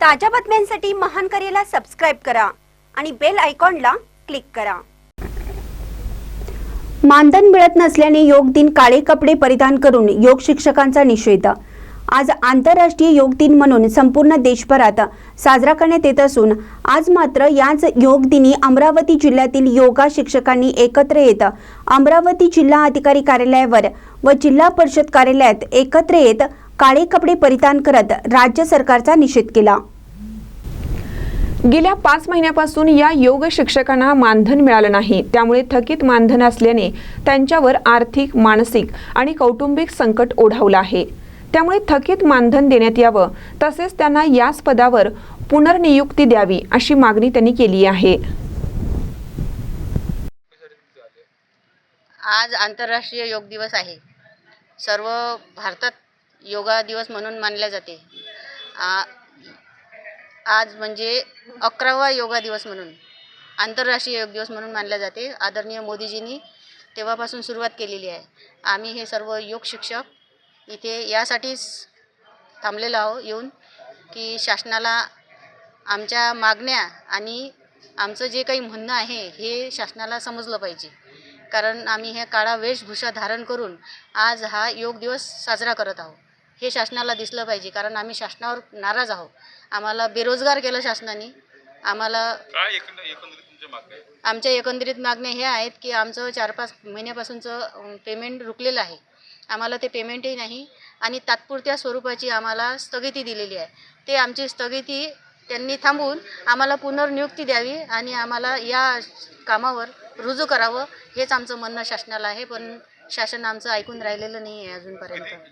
ताज्या बातम्यांसाठी महान करेला सबस्क्राईब करा आणि बेल आयकॉनला क्लिक करा. मानधन मिळत नसल्याने योग दिन काळे कपडे परिधान करून योग शिक्षकांचा निषेध. आज आंतरराष्ट्रीय योग दिन म्हणून संपूर्ण देशभरात साजरा करण्यात येत असून आज मात्र याच योग दिनी अमरावती जिल्ह्यातील योगा शिक्षकांनी एकत्र येत अमरावती जिल्हा अधिकारी कार्यालयावर व जिल्हा परिषद कार्यालयात एकत्र येत काळे कपडे परिधान करत राज्य सरकारचा निषेध केला. गेल्या पाच महिन्यापासून या योग शिक्षकांना मानधन मिळालं नाही. त्यामुळे थकीत मानधन असल्याने त्यांच्यावर आर्थिक मानसिक आणि कौटुंबिक संकट ओढावलं आहे. त्यामुळे थकीत मानधन देण्यात यावं तसेच त्यांना याच पदावर पुनर्नियुक्ती द्यावी अशी मागणी त्यांनी केली आहे. आज आंतरराष्ट्रीय योग दिवस आहे. सर्व भारतात योगा दिवस म्हणून मानल्या जाते. आ- आज म्हणजे अकरावा योगा दिवस म्हणून आंतरराष्ट्रीय योग दिवस म्हणून मानल्या जाते. आदरणीय मोदीजींनी तेव्हापासून सुरुवात केलेली आहे. आम्ही हे सर्व योग शिक्षक इथे यासाठीच थांबलेलो आहो येऊन की शासनाला आमच्या मागण्या आणि आमचं जे काही म्हणणं आहे हे शासनाला समजलं पाहिजे. कारण आम्ही हे काळा वेशभूषा धारण करून आज हा योग दिवस साजरा करत आहोत. हे शासनाला दिसलं पाहिजे कारण आम्ही शासनावर नाराज आहोत. आम्हाला बेरोजगार केलं शासनाने. आम्हाला काय एकंदर एकंदरीत तुमच्या मागण्या आहेत? आमच्या एकंदरीत मागण्या ह्या आहेत की आमचं चार पाच महिन्यापासूनचं पेमेंट रुकलेलं आहे. आम्हाला ते पेमेंटही नाही आणि तात्पुरत्या स्वरूपाची आम्हाला स्थगिती दिलेली आहे. ते आमची स्थगिती त्यांनी थांबवून आम्हाला पुनर्नियुक्ती द्यावी आणि आम्हाला या कामावर रुजू करावं हेच आमचं म्हणणं शासनाला आहे. पण शासन आमचं ऐकून राहिलेलं नाही आहे अजूनपर्यंत.